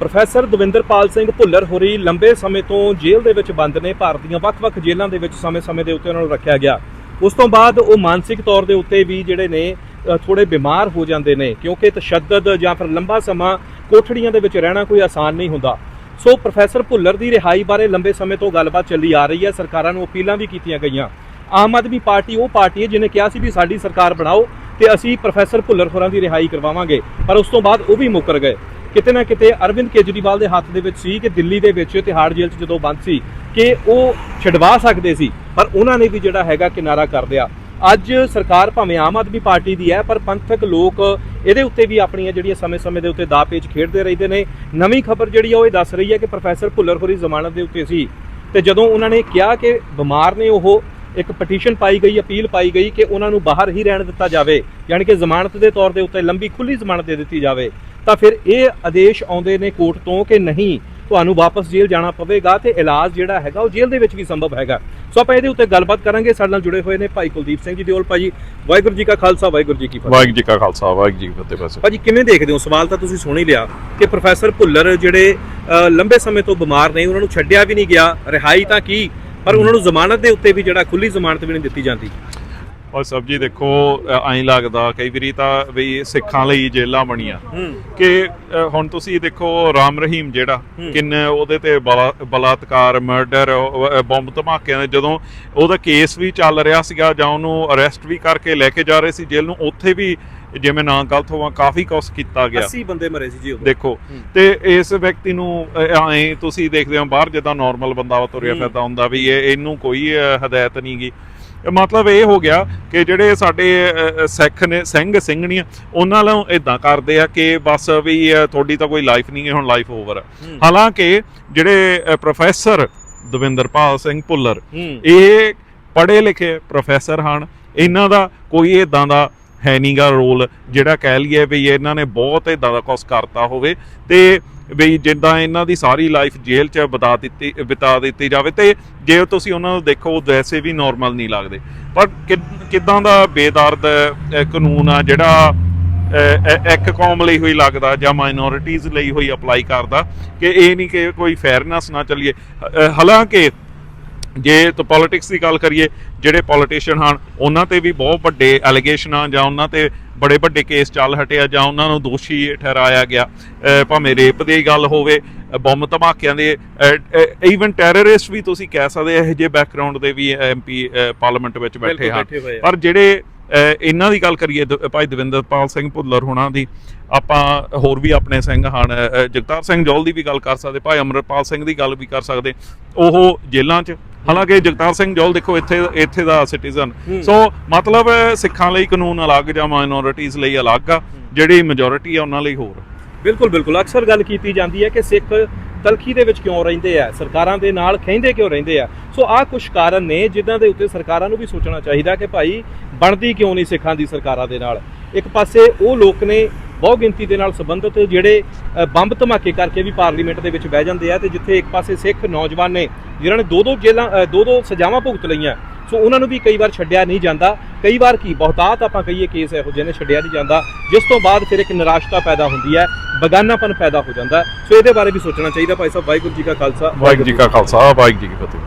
Professor Davinderpal Singh Bhullar ਹੋਰੀ ਲੰਬੇ ਸਮੇਂ ਤੋਂ ਜੇਲ੍ਹ ਦੇ ਵਿੱਚ ਬੰਦ ਨੇ ਭਾਰਤ ਦੀਆਂ ਵੱਖ-ਵੱਖ ਜੇਲ੍ਹਾਂ ਦੇ ਵਿੱਚ ਸਮੇਂ-ਸਮੇਂ ਦੇ ਉੱਤੇ ਉਹਨਾਂ ਨੂੰ ਰੱਖਿਆ ਗਿਆ। ਉਸ ਤੋਂ ਬਾਅਦ ਉਹ ਮਾਨਸਿਕ ਤੌਰ ਦੇ ਉੱਤੇ ਵੀ ਜਿਹੜੇ ਨੇ ਅ, ਥੋੜੇ ਬਿਮਾਰ ਹੋ ਜਾਂਦੇ ਨੇ ਕਿਉਂਕਿ ਤਸ਼ੱਦਦ ਜਾਂ ਫਿਰ ਲੰਬਾ ਸਮਾਂ ਕੋਠੜੀਆਂ ਦੇ ਵਿੱਚ ਰਹਿਣਾ ਕੋਈ ਆਸਾਨ ਨਹੀਂ ਹੁੰਦਾ। ਸੋ ਪ੍ਰੋਫੈਸਰ ਭੁੱਲਰ ਦੀ ਰਿਹਾਈ ਬਾਰੇ ਲੰਬੇ ਸਮੇਂ ਤੋਂ ਗੱਲਬਾਤ ਚੱਲੀ ਆ ਰਹੀ ਹੈ। ਸਰਕਾਰਾਂ ਨੂੰ ਅਪੀਲਾਂ ਵੀ ਕੀਤੀਆਂ ਗਈਆਂ। ਆਮ ਆਦਮੀ ਪਾਰਟੀ ਉਹ ਪਾਰਟੀ ਹੈ ਜਿਹਨੇ ਕਿਹਾ ਸੀ ਵੀ ਸਾਡੀ ਸਰਕਾਰ ਬਣਾਓ ਤੇ ਅਸੀਂ ਪ੍ਰੋਫੈਸਰ ਭੁੱਲਰ ਹੋਰਾਂ ਦੀ ਰਿਹਾਈ ਕਰਵਾਵਾਂਗੇ ਪਰ ਉਸ ਤੋਂ ਬਾਅਦ ਉਹ ਵੀ ਮੁੱਕਰ ਗਏ। ਕਿਤੇ ਨਾ ਕਿਤੇ ਅਰਵਿੰਦ ਕੇਜਰੀਵਾਲ ਦੇ ਹੱਥ ਦੇ ਵਿੱਚ ਸੀ ਕਿ ਦਿੱਲੀ ਦੇ ਵਿੱਚ ਤਿਹਾੜ ਜੇਲ੍ਹ 'ਚ ਜਦੋਂ ਬੰਦ ਸੀ ਕਿ ਉਹ ਛਡਵਾ ਸਕਦੇ ਸੀ, ਪਰ ਉਹਨਾਂ ਨੇ ਵੀ ਜਿਹੜਾ ਹੈਗਾ ਕਿਨਾਰਾ ਕਰ ਲਿਆ। ਅੱਜ ਸਰਕਾਰ ਭਾਵੇਂ ਆਮ ਆਦਮੀ ਪਾਰਟੀ ਦੀ ਹੈ, ਪਰ ਪੰਥਕ ਲੋਕ ਇਹਦੇ ਉੱਤੇ ਵੀ ਆਪਣੀਆਂ ਜਿਹੜੀਆਂ ਸਮੇਂ-ਸਮੇਂ ਦੇ ਉੱਤੇ ਦਾਅ ਪੇਚ ਖੇਡਦੇ ਰਹਿੰਦੇ ਨੇ। ਨਵੀਂ ਖਬਰ ਜਿਹੜੀ ਆ ਉਹ ਇਹ ਦੱਸ ਰਹੀ ਹੈ ਕਿ ਪ੍ਰੋਫੈਸਰ ਭੁੱਲਰ ਹੋਰੀ ਜ਼ਮਾਨਤ ਦੇ ਉੱਤੇ ਸੀ ਤੇ ਜਦੋਂ ਉਹਨਾਂ ਨੇ ਕਿਹਾ ਕਿ ਬਿਮਾਰ ਨੇ ਉਹ, ਇੱਕ ਪਟੀਸ਼ਨ ਪਾਈ ਗਈ, ਅਪੀਲ ਪਾਈ ਗਈ ਕਿ ਉਹਨਾਂ ਨੂੰ ਬਾਹਰ ਹੀ ਰਹਿਣ ਦਿੱਤਾ ਜਾਵੇ, ਯਾਨੀ ਕਿ ਜ਼ਮਾਨਤ ਦੇ ਤੌਰ ਦੇ ਉੱਤੇ ਲੰਬੀ ਖੁੱਲੀ ਜ਼ਮਾਨਤ ਦੇ ਦਿੱਤੀ ਜਾਵੇ। ਤਾਂ ਫਿਰ ਇਹ ਆਦੇਸ਼ ਆਉਂਦੇ ਨੇ ਕੋਰਟ ਤੋਂ ਕਿ ਨਹੀਂ ਤੁਹਾਨੂੰ ਵਾਪਸ ਜੇਲ੍ਹ ਜਾਣਾ ਪਵੇਗਾ ਤੇ ਇਲਾਜ ਜਿਹੜਾ ਹੈਗਾ ਉਹ ਜੇਲ੍ਹ ਦੇ ਵਿੱਚ ਵੀ ਸੰਭਵ ਹੈਗਾ। ਸੋ ਆਪਾਂ ਇਹਦੇ ਉੱਤੇ ਗੱਲਬਾਤ ਕਰਾਂਗੇ ਸਾਡੇ ਨਾਲ ਜੁੜੇ ਹੋਏ ਨੇ ਭਾਈ ਕੁਲਦੀਪ ਸਿੰਘ ਜੀ ਦਿਓਲ ਭਾਜੀ ਵਾਹਿਗੁਰੂ ਜੀ ਕਾ ਖਾਲਸਾ ਵਾਹਿਗੁਰੂ ਜੀ ਕੀ ਫਤਿਹ। ਵਾਹਿਗੁਰੂ ਜੀ ਕਾ ਖਾਲਸਾ ਵਾਹਿਗੁਰੂ ਜੀ ਕੀ ਫਤਿਹ ਬਸ। ਭਾਜੀ ਕਿਵੇਂ ਦੇਖਦੇ ਹੋ? ਸਵਾਲ ਤਾਂ ਤੁਸੀਂ ਸੁਣ ਹੀ ਲਿਆ ਕਿ ਪ੍ਰੋਫੈਸਰ ਭੁੱਲਰ ਜਿਹੜੇ ਲੰਬੇ ਸਮੇਂ ਤੋਂ ਬਿਮਾਰ ਨੇ ਉਹਨਾਂ ਨੂੰ ਛੱਡਿਆ ਵੀ ਨਹੀਂ ਗਿਆ ਰਿਹਾਈ ਤਾਂ ਕੀ? ਪਰ ਉਹਨਾਂ ਨੂੰ ਜ਼ਮਾਨਤ ਦੇ ਉੱਤੇ ਵੀ ਜਿਹੜਾ ਖੁੱਲੀ ਜ਼ਮਾਨਤ ਵੀ ਨਹੀਂ ਦਿੱਤੀ ਜਾਂਦੀ। ਔਰ ਸਭ ਜੀ ਦੇਖੋ ਐਂ ਲੱਗਦਾ ਕਈ ਵਾਰੀ ਤਾਂ ਵੀ ਸਿੱਖਾਂ ਲਈ ਜੇਲਾਂ ਬਣੀਆਂ ਕਿ ਹੁਣ ਤੁਸੀਂ ਦੇਖੋ ਰਾਮ ਰਹੀਮ ਜਿਹੜਾ। ਕਿੰਨੇ ਉਹਦੇ ਤੇ ਬਲਾ- ਬਲਾਤਕਾਰ ਮਰਡਰ ਬੰਬ ਧਮਾਕਿਆਂ ਦੇ ਜਦੋਂ ਉਹਦਾ ਕੇਸ ਵੀ ਚੱਲ ਰਿਹਾ ਸੀਗਾ ਜਾਂ ਉਹਨੂੰ ਅਰੈਸਟ ਵੀ ਕਰਕੇ ਲੈ ਕੇ ਜਾ ਰਹੇ ਸੀ ਜੇਲ੍ਹ ਨੂੰ ਉੱਥੇ ਵੀ ਜਿਵੇਂ ਨਾ ਗਲਤ ਹੋਵਾਂ ਕਾਫੀ ਕੁਛ ਕੀਤਾ ਗਿਆ 80 ਬੰਦੇ ਮਰੇ ਸੀ ਜੀ ਉਦੋਂ ਦੇਖੋ। ਤੇ ਇਸ ਵਿਅਕਤੀ ਨੂੰ ਐ ਤੁਸੀਂ ਦੇਖਦੇ ਹੋ ਬਾਹਰ ਜਿੱਦਾਂ ਨਾਰਮਲ ਬੰਦਾ ਤੁਰਿਆ। ਫਿਰਦਾ ਹੁੰਦਾ ਵੀ ਇਹ ਇਹਨੂੰ ਕੋਈ ਹਦਾਇਤ ਨਹੀਂਗੀ ਮਤਲਬ ਇਹ ਹੋ ਗਿਆ ਕਿ ਜਿਹੜੇ ਸਾਡੇ ਸਿੱਖ ਨੇ ਸਿੰਘ ਸਿੰਘਣੀਆਂ ਉਹਨਾਂ ਨੂੰ ਇਦਾਂ ਕਰਦੇ ਆ ਕਿ ਬਸ ਵੀ ਤੁਹਾਡੀ ਤਾਂ ਕੋਈ ਲਾਈਫ ਨਹੀਂ ਹੈ ਹੁਣ ਲਾਈਫ ਓਵਰ ਹੂੰ। ਹਾਲਾਂਕਿ ਜਿਹੜੇ ਪ੍ਰੋਫੈਸਰ ਦਵਿੰਦਰਪਾਲ ਸਿੰਘ ਭੁੱਲਰ ਇਹ ਪੜ੍ਹੇ ਲਿਖੇ ਪ੍ਰੋਫੈਸਰ ਹਨ। ਇਹਨਾਂ ਦਾ ਕੋਈ ਇਦਾਂ ਦਾ ਹੈ ਨਹੀਂਗਾ ਰੋਲ ਜਿਹੜਾ ਕਹਿ ਲਈਏ ਵੀ ਇਹਨਾਂ ਨੇ ਬਹੁਤ ਇਦਾਂ ਦਾ ਕੁਛ ਕਰਤਾ ਹੋਵੇ। ਤੇ ਵੀ ਜਿੱਦਾਂ ਇਹਨਾਂ ਦੀ ਸਾਰੀ ਲਾਈਫ ਜੇਲ੍ਹ 'ਚ ਬਤਾ ਦਿੱਤੀ, ਬਿਤਾ ਦਿੱਤੀ ਜਾਵੇ ਤੇ ਜੇ ਤੁਸੀਂ ਉਹਨਾਂ ਨੂੰ ਦੇਖੋ, ਉਹ ਵੈਸੇ ਵੀ ਨਾਰਮਲ ਨਹੀਂ ਲੱਗਦੇ। ਪਰ ਕਿ- ਕਿੱਦਾਂ ਦਾ ਬੇਦਰਦ ਕਾਨੂੰਨ ਆ ਜਿਹੜਾ ਇੱਕ ਕੌਮ ਲਈ ਹੋਈ ਲੱਗਦਾ ਜਾਂ ਮਾਈਨੋਰਿਟੀਜ਼ ਲਈ ਹੋਈ ਅਪਲਾਈ ਕਰਦਾ, ਕਿ ਇਹ ਨਹੀਂ ਕਿ ਕੋਈ ਫੇਅਰਨੈਸ ਨਾ ਚੱਲੀਏ। ਹਾਲਾਂਕਿ ਜੇ ਤਾਂ ਪੋਲਿਟਿਕਸ ਦੀ ਗੱਲ ਕਰੀਏ ਜਿਹੜੇ ਪੋਲੀਟੀਸ਼ੀਅਨ ਹਨ ਉਹਨਾਂ ਤੇ ਵੀ ਬਹੁਤ ਵੱਡੇ ਐਲੀਗੇਸ਼ਨਾਂ ਜਾਂ ਉਹਨਾਂ ਤੇ ਬੜੇ ਵੱਡੇ ਕੇਸ ਚੱਲ ਹਟਿਆ ਜਾਂ ਉਹਨਾਂ ਨੂੰ ਦੋਸ਼ੀ ਠਹਿਰਾਇਆ ਗਿਆ। ਭਾਵੇਂ ਰੇਪ ਦੀ ਗੱਲ ਹੋਵੇ ਬੰਬ ਧਮਾਕਿਆਂ ਦੇ ਈਵਨ ਟੈਰਰਿਸਟ ਵੀ ਤੁਸੀਂ ਕਹਿ ਸਕਦੇ ਇਹੋ ਜਿਹੇ ਬੈਕਗ੍ਰਾਉਂਡ ਦੇ ਵੀ ਐਮਪੀ ਪਾਰਲੀਮੈਂਟ ਵਿੱਚ ਬੈਠੇ ਹਨ। ਪਰ ਜਿਹੜੇ ਇਹਨਾਂ ਦੀ ਗੱਲ ਕਰੀਏ ਭਾਈ ਦਵਿੰਦਰਪਾਲ ਸਿੰਘ ਭੁੱਲਰ ਹੋਣਾ ਦੀ ਆਪਾਂ ਹੋਰ ਵੀ ਆਪਣੇ ਸਿੰਘ ਹਨ ਜਗਤਾਰ ਸਿੰਘ ਜੌਲ ਦੀ ਵੀ ਗੱਲ ਕਰ ਸਕਦੇ ਭਾਈ ਅਮਰਪਾਲ ਸਿੰਘ ਦੀ ਗੱਲ ਵੀ ਕਰ ਸਕਦੇ। ਉਹ ਜੇਲ੍ਹਾਂ 'ਚ ਹਾਲਾਂਕਿ ਜਗਤਾਰ ਸਿੰਘ ਜੌਲ ਦੇਖੋ ਇੱਥੇ ਇੱਥੇ ਦਾ ਸਿਟੀਜ਼ਨ। ਸੋ ਮਤਲਬ ਸਿੱਖਾਂ ਲਈ ਕਾਨੂੰਨ ਅਲੱਗ ਜਾਂ ਮਾਈਨੋਰਿਟੀਜ਼ ਲਈ ਅਲੱਗ ਆ ਜਿਹੜੀ ਮੈਜੋਰਿਟੀ ਆ ਉਹਨਾਂ ਲਈ ਹੋਰ। ਬਿਲਕੁਲ ਬਿਲਕੁਲ। ਅਕਸਰ ਗੱਲ ਕੀਤੀ ਜਾਂਦੀ ਹੈ ਕਿ ਸਿੱਖ ਤਲਖੀ ਦੇ ਵਿੱਚ ਕਿਉਂ ਰਹਿੰਦੇ ਆ? ਸਰਕਾਰਾਂ ਦੇ ਨਾਲ ਖਹਿੰਦੇ ਕਿਉਂ ਰਹਿੰਦੇ ਆ? ਸੋ ਆਹ ਕੁਝ ਕਾਰਨ ਨੇ ਜਿਨ੍ਹਾਂ ਦੇ ਉੱਤੇ ਸਰਕਾਰਾਂ ਨੂੰ ਵੀ ਸੋਚਣਾ ਚਾਹੀਦਾ ਕਿ ਭਾਈ ਬਣਦੀ ਕਿਉਂ ਨਹੀਂ ਸਿੱਖਾਂ ਦੀ ਸਰਕਾਰਾਂ ਦੇ ਨਾਲ? ਇੱਕ ਪਾਸੇ ਉਹ ਲੋਕ ਨੇ ਬਹੁ ਗਿਣਤੀ ਦੇ ਨਾਲ ਸੰਬੰਧਿਤ ਜਿਹੜੇ ਬੰਬ ਧਮਾਕੇ ਕਰਕੇ ਵੀ ਪਾਰਲੀਮੈਂਟ ਦੇ ਵਿੱਚ ਬਹਿ ਜਾਂਦੇ ਆ ਤੇ ਜਿੱਥੇ ਇੱਕ ਪਾਸੇ ਸਿੱਖ ਨੌਜਵਾਨ ਨੇ ਜਿਨ੍ਹਾਂ ਨੇ ਦੋ ਦੋ ਜੇਲਾਂ ਦੋ ਦੋ ਸਜ਼ਾਵਾਂ ਭੁਗਤ ਲਈਆਂ। ਸੋ ਉਹਨਾਂ ਨੂੰ ਵੀ ਕਈ ਵਾਰ ਛੱਡਿਆ ਨਹੀਂ ਜਾਂਦਾ। ਕਈ ਵਾਰ ਕੀ? ਬਹੁਤਾਤ ਆਪਾਂ ਕਹੀਏ ਕੇਸ ਇਹੋ ਜਿਹੇ ਨੇ ਛੱਡਿਆ ਨਹੀਂ ਜਾਂਦਾ। ਜਿਸ ਤੋਂ ਬਾਅਦ ਫਿਰ ਇੱਕ ਨਿਰਾਸ਼ਤਾ ਪੈਦਾ ਹੁੰਦੀ ਹੈ, ਬਗਾਨਾਪਨ ਪੈਦਾ ਹੋ ਜਾਂਦਾ। ਸੋ ਇਹਦੇ ਬਾਰੇ ਵੀ ਸੋਚਣਾ ਚਾਹੀਦਾ। ਭਾਈ ਸਾਹਿਬ ਵਾਹਿਗੁਰੂ ਜੀ ਕਾ ਖਾਲਸਾ ਵਾਹਿਗੁਰੂ ਜੀ ਕਾ ਖਾਲਸਾ, ਵਾਹਿਗੁਰੂ ਜੀ ਕੀ ਫਤਿਹ।